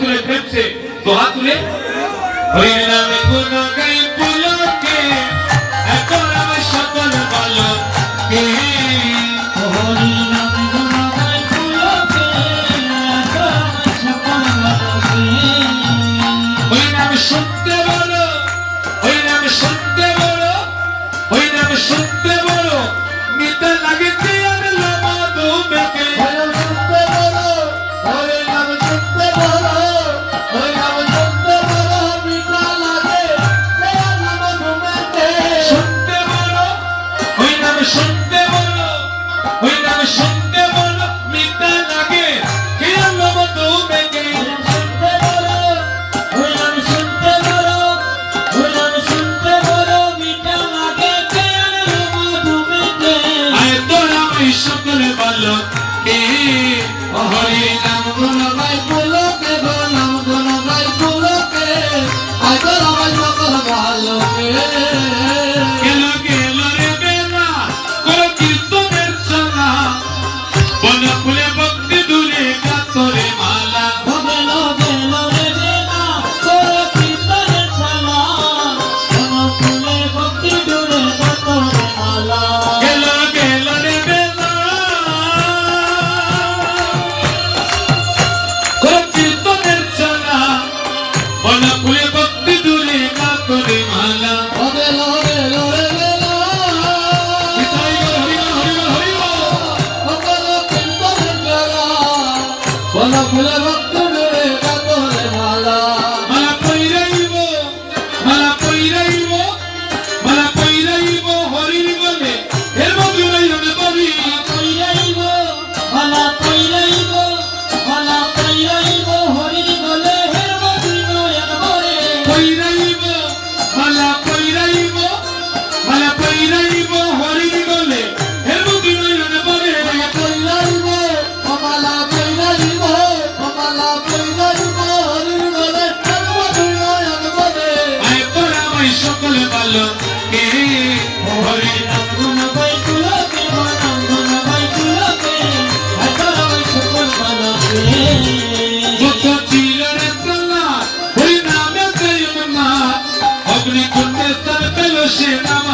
তুলে ফেলছে। দোহা তুলে। হইলাম কোন গাই পুলকে এত সকল বলো কে?